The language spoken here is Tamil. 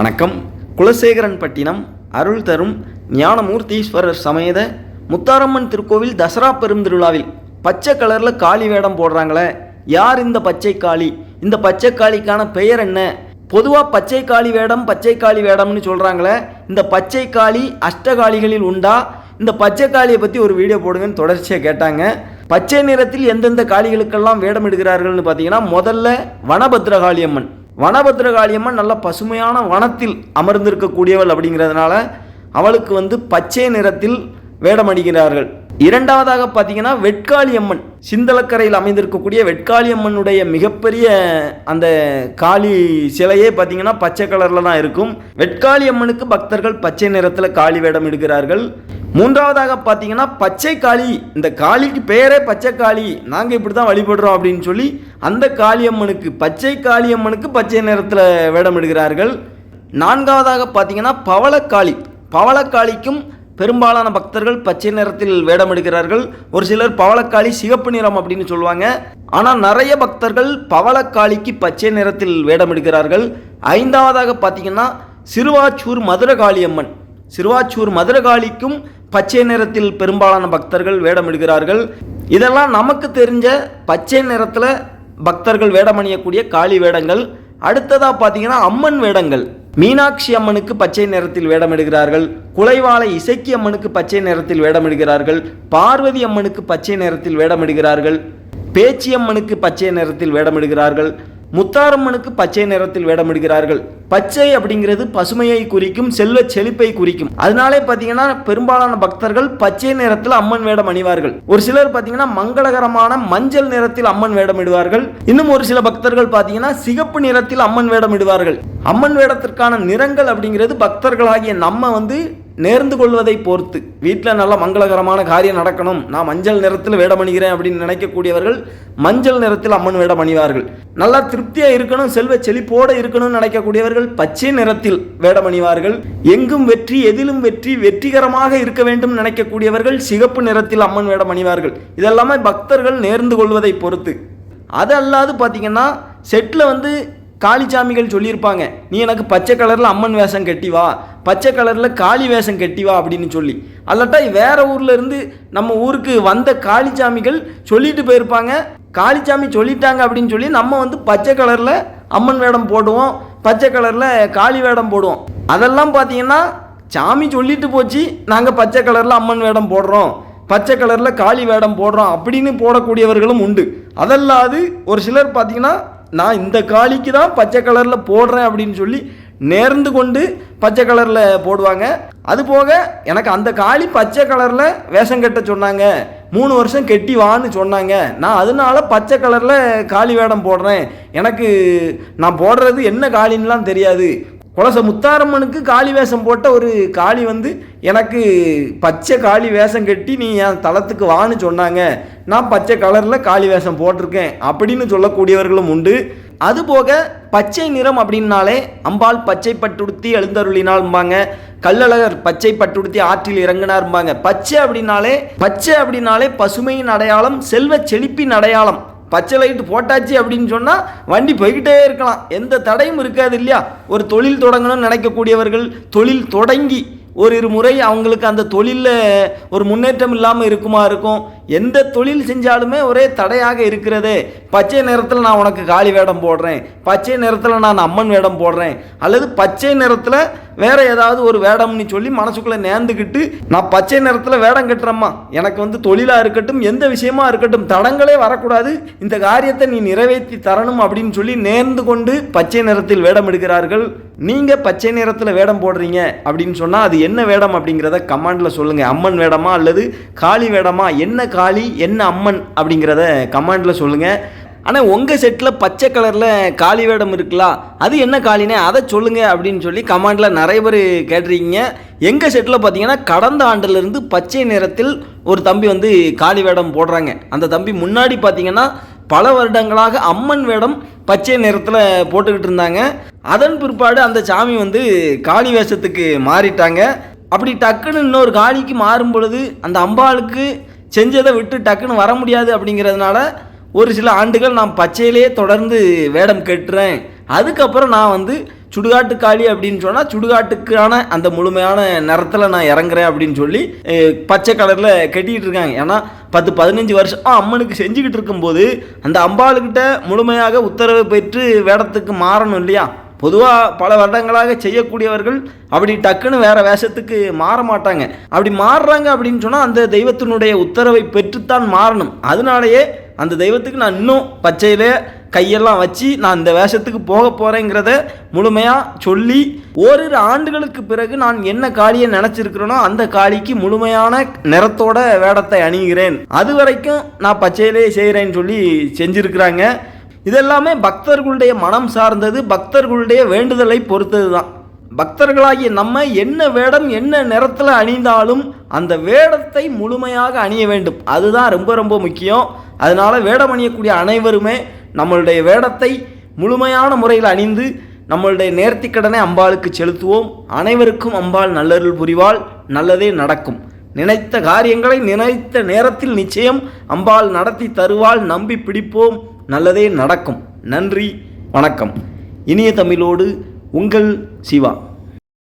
வணக்கம். குலசேகரன் பட்டினம் அருள் தரும் ஞானமூர்த்தீஸ்வரர் சமேத முத்தாரம்மன் திருக்கோவில் தசரா பெருந்திருவிழாவில் பச்சை கலரில் காளி வேடம் போடுறாங்களே. யார் இந்த பச்சை காளி? இந்த பச்சை காளிக்கான பெயர் என்ன? பொதுவாக பச்சை காளி வேடம் பச்சை காளி வேடம்னு சொல்கிறாங்களே இந்த பச்சை காளி அஷ்டகாளிகளில் உண்டா? இந்த பச்சை காளியை பற்றி ஒரு வீடியோ போடுங்கன்னு தொடர்ச்சியாக கேட்டாங்க. பச்சை நிறத்தில் எந்தெந்த காளிகளுக்கெல்லாம் வேடம் எடுக்கிறார்கள்னு பார்த்தீங்கன்னா முதல்ல வனபத்ரகாளி அம்மன். வனபத்ரகாளியம்மன் நல்ல பசுமையான வனத்தில் அமர்ந்திருக்கக்கூடியவள் அப்படிங்கிறதுனால அவளுக்கு வந்து பச்சை நிறத்தில் வேடமடிக்கிறார்கள் இரண்டாவதாக பார்த்தீங்கன்னா வெட்காளி அம்மன் சிந்தலக்கரையில் அமைந்திருக்கக்கூடிய வெட்காளி அம்மனுடைய மிகப்பெரிய அந்த காளி சிலையே பார்த்தீங்கன்னா பச்சை கலரில் தான் இருக்கும். வெட்காளி அம்மனுக்கு பக்தர்கள் பச்சை நிறத்தில் காளி வேடம் எடுக்கிறார்கள். மூன்றாவதாக பார்த்தீங்கன்னா பச்சை காளி இந்த காளிக்கு பேரே பச்சை காளி நாங்கள் இப்படி தான் வழிபடுறோம் அப்படின்னு சொல்லி அந்த காளியம்மனுக்கு பச்சை காளியம்மனுக்கு பச்சை நிறத்தில் வேடம் எடுக்கிறார்கள் நான்காவதாக பார்த்தீங்கன்னா பவளக்காளி பவளக்காளிக்கும் பெரும்பாலான பக்தர்கள் பச்சை நிறத்தில் வேடம் எடுக்கிறார்கள் ஒரு சிலர் பவளக்காளி சிகப்பு நிறம் அப்படின்னு சொல்லுவாங்க. ஆனால் நிறைய பக்தர்கள் பவளக்காளிக்கு பச்சை நிறத்தில் வேடம் எடுக்கிறார்கள் ஐந்தாவதாக பார்த்தீங்கன்னா சிறுவாச்சூர் மதுரகாளி அம்மன் சிறுவாச்சூர் மதுரகாளிக்கும் பச்சை நிறத்தில் பெரும்பாலான பக்தர்கள் வேடமிடுகிறார்கள். இதெல்லாம் நமக்கு தெரிஞ்ச பச்சை நிறத்தில் பக்தர்கள் வேடமணியக்கூடிய காளி வேடங்கள். அடுத்ததாக பார்த்தீங்கன்னா அம்மன் வேடங்கள். மீனாட்சி அம்மனுக்கு பச்சை நிறத்தில் வேடமிடுகிறார்கள். குலைவாளை இசைக்கி அம்மனுக்கு பச்சை நிறத்தில் வேடமிடுகிறார்கள். பார்வதி அம்மனுக்கு பச்சை நிறத்தில் வேடமிடுகிறார்கள். பேச்சியம்மனுக்கு பேச்சி அம்மனுக்கு பச்சை நிறத்தில் வேடமிடுகிறார்கள். முத்தாரம்மனுக்கு பச்சை நிறத்தில் வேடமிடுகிறார்கள். பச்சை அப்படிங்கிறது பசுமையை குறிக்கும் செல்வ செழிப்பை குறிக்கும். அதனாலே பார்த்தீங்கன்னா பெரும்பாலான பக்தர்கள் பச்சை நிறத்தில் அம்மன் வேடம் அணிவார்கள். ஒரு சிலர் பார்த்தீங்கன்னா மங்களகரமான மஞ்சள் நிறத்தில் அம்மன் வேடமிடுவார்கள் இன்னும் ஒரு சில பக்தர்கள் பார்த்தீங்கன்னா சிகப்பு நிறத்தில் அம்மன் வேடமிடுவார்கள் அம்மன் வேடத்திற்கான நிறங்கள் அப்படிங்கிறது பக்தர்களாகிய நம்ம வந்து நேர்ந்து கொள்வதை பொறுத்து வீட்டில் நல்ல மங்களகரமான காரியம் நடக்கணும். நான் மஞ்சள் நிறத்தில் வேடம் அணிகிறேன் அப்படின்னு நினைக்கக்கூடியவர்கள் மஞ்சள் நிறத்தில் அம்மன் வேடம் அணிவார்கள் நல்லா திருப்தியாக இருக்கணும் செல்வ செழிப்போடு இருக்கணும்னு நினைக்கக்கூடியவர்கள் பச்சை நிறத்தில் வேடம் அணிவார்கள் எங்கும் வெற்றி எதிலும் வெற்றி வெற்றிகரமாக இருக்க வேண்டும் நினைக்கக்கூடியவர்கள் சிகப்பு நிறத்தில் அம்மன் வேடம் அணிவார்கள் இதெல்லாமே பக்தர்கள் நேர்ந்து கொள்வதை பொறுத்து. அது அல்லாது பார்த்தீங்கன்னா செட்டில் வந்து காளிச்சாமிகள் சொல்லியிருப்பாங்க நீ எனக்கு பச்சை கலரில் அம்மன் வேஷம் கட்டி வா பச்சை கலரில் காளி வேஷம் கட்டி வா அப்படின்னு சொல்லி. அல்லட்டா வேற ஊர்ல இருந்து நம்ம ஊருக்கு வந்த காளிச்சாமிகள் சொல்லிட்டு போயிருப்பாங்க. காளிச்சாமி சொல்லிட்டாங்க அப்படின்னு சொல்லி நம்ம வந்து பச்சை கலரில் அம்மன் வேடம் போடுவோம் பச்சை கலரில் காளி வேடம் போடுவோம். அதெல்லாம் பார்த்தீங்கன்னா சாமி சொல்லிட்டு போச்சு நாங்கள் பச்சை கலரில் அம்மன் வேடம் போடுறோம் பச்சை கலரில் காளி வேடம் போடுறோம் அப்படின்னு போடக்கூடியவர்களும் உண்டு. அதல்லாது ஒரு சிலர் பார்த்தீங்கன்னா நான் இந்த காளிக்கு தான் பச்சை கலரில் போடுறேன் அப்படின்னு சொல்லி நேர்ந்து கொண்டு பச்சை கலரில் போடுவாங்க. அது போக எனக்கு அந்த காளி பச்சை கலரில் வேஷம் கட்ட சொன்னாங்க. மூணு வருஷம் கெட்டி வான்னு சொன்னாங்க. நான் அதனால பச்சை கலரில் காளி வேடம் போடுறேன். எனக்கு நான் போடுறது என்ன காளின்லாம் தெரியாது. குலச முத்தாரம்மனுக்கு காளி வேஷம் போட்ட ஒரு காளி வந்து எனக்கு பச்சை காளி வேஷம் கட்டி நீ என் தளத்துக்கு வான்னு சொன்னாங்க. நான் பச்சை கலரில் காளி வேஷம் போட்டிருக்கேன் அப்படின்னு சொல்லக்கூடியவர்களும் உண்டு. அதுபோக பச்சை நிறம் அப்படின்னாலே அம்பாள் பச்சை பட்டுடுத்தி எழுந்தருளினால்பாங்க கல்லழகர் பச்சை பட்டுடுத்தி ஆற்றில் இறங்கினார்பாங்க பச்சை அப்படின்னாலே பச்சை அப்படின்னாலே பசுமையின் அடையாளம் செல்வ செழிப்பின் அடையாளம். பச்சை லைட்டு போட்டாச்சு அப்படின்னு சொன்னால் வண்டி போய்கிட்டே இருக்கலாம். எந்த தடையும் இருக்காது இல்லையா? ஒரு தொழில் தொடங்கணும்னு நினைக்கக்கூடியவர்கள் தொழில் தொடங்கி ஒரு இரு முறை அவங்களுக்கு அந்த தொழிலில் ஒரு முன்னேற்றம் இல்லாமல் இருக்குமா இருக்கும்? எந்த தொழில் செஞ்சாலுமே ஒரே தடையாக இருக்கிறதே. பச்சை நிறத்தில் நான் உனக்கு காளி வேடம் போடுறேன். பச்சை நிறத்தில் நான் அம்மன் வேடம் போடுறேன். அல்லது பச்சை நிறத்தில் வேற ஏதாவது ஒரு வேடம்னு சொல்லி மனசுக்குள்ளே நேர்ந்துக்கிட்டு நான் பச்சை நிறத்தில் வேடம் கட்டுறேம்மா. எனக்கு வந்து தொழிலாக இருக்கட்டும் எந்த விஷயமா இருக்கட்டும் தடங்களே வரக்கூடாது. இந்த காரியத்தை நீ நிறைவேற்றி தரணும் அப்படின்னு சொல்லி நேர்ந்து கொண்டு பச்சை நிறத்தில் வேடம் எடுக்கிறார்கள். நீங்கள் பச்சை நிறத்தில் வேடம் போடுறீங்க அப்படின்னு சொன்னால் அது என்ன வேடம் அப்படிங்கிறத கமாண்டில் சொல்லுங்கள் அம்மன் வேடமா அல்லது காளி வேடமா? என்ன காளி என்ன அம்மன் அப்படிங்கிறத கமாண்டில் சொல்லுங்கள் ஆனால் உங்கள் செட்டில் பச்சை கலரில் காளி வேடம் இருக்குல்லா அது என்ன காளினே அதை சொல்லுங்கள் அப்படின்னு சொல்லி கமாண்டில் நிறைய பேர் கேட்டிருக்கீங்க. எங்கள் செட்டில் பார்த்தீங்கன்னா கடந்த ஆண்டுலேருந்து பச்சை நிறத்தில் ஒரு தம்பி வந்து காளி வேடம் போடுறாங்க. அந்த தம்பி முன்னாடி பார்த்தீங்கன்னா பல வருடங்களாக அம்மன் வேடம் பச்சை நிறத்தில் போட்டுக்கிட்டு இருந்தாங்க. அதன் பிற்பாடு அந்த சாமி வந்து காளி வேஷத்துக்கு மாறிட்டாங்க. அப்படி டக்குன்னு இன்னொரு காளிக்கு மாறும் பொழுது அந்த அம்பாளுக்கு செஞ்சதை விட்டு டக்குன்னு வர முடியாது அப்படிங்கிறதுனால ஒரு சில ஆண்டுகள் நான் பச்சையிலே தொடர்ந்து வேடம் கட்டுறேன். அதுக்கப்புறம் நான் வந்து சுடுகாட்டு காளி அப்படின்னு சொன்னால் சுடுகாட்டுக்கான அந்த முழுமையான நிறத்தில் நான் இறங்குறேன் அப்படின்னு சொல்லி பச்சை கலரில் கட்டிக்கிட்டு இருக்காங்க. ஏன்னா பத்து பதினஞ்சு வருஷம் அம்மனுக்கு செஞ்சுக்கிட்டு இருக்கும்போது அந்த அம்பாளுக்கிட்ட முழுமையாக உத்தரவு பெற்று வேடத்துக்கு மாறணும் இல்லையா? பொதுவாக பல வருடங்களாக செய்யக்கூடியவர்கள் அப்படி டக்குன்னு வேறு வேஷத்துக்கு மாற மாட்டாங்க. அப்படி மாறுறாங்க அப்படின்னு சொன்னால் அந்த தெய்வத்தினுடைய உத்தரவை பெற்றுத்தான் மாறணும். அதனாலேயே அந்த தெய்வத்துக்கு நான் இன்னும் பச்சையிலே கையெல்லாம் வச்சு நான் இந்த வேஷத்துக்கு போக போகிறேங்கிறத முழுமையாக சொல்லி ஓரிரு ஆண்டுகளுக்கு பிறகு நான் என்ன காளியை நினச்சிருக்கிறேனோ அந்த காளிக்கு முழுமையான நிறத்தோட வேடத்தை அணிகிறேன். அது வரைக்கும் நான் பச்சையிலே செய்கிறேன்னு சொல்லி செஞ்சுருக்கிறாங்க. இதெல்லாமே பக்தர்களுடைய மனம் சார்ந்தது பக்தர்களுடைய வேண்டுதலை பொறுத்தது தான் பக்தர்களாகிய நம்ம என்ன வேடம் என்ன நிறத்தில் அணிந்தாலும் அந்த வேடத்தை முழுமையாக அணிய வேண்டும். அதுதான் ரொம்ப ரொம்ப முக்கியம். அதனால் வேடம் அணியக்கூடிய அனைவருமே நம்மளுடைய வேடத்தை முழுமையான முறையில் அணிந்து நம்மளுடைய நேர்த்திக்கடனை அம்பாளுக்கு செலுத்துவோம். அனைவருக்கும் அம்பாள் நல்லருள் புரிவாள். நல்லதே நடக்கும். நினைத்த காரியங்களை நினைத்த நேரத்தில் நிச்சயம் அம்பாள் நடத்தி தருவாள். நம்பி பிடிப்போம். நல்லதே நடக்கும். நன்றி வணக்கம். இனிய தமிழோடு உங்கள் சிவா.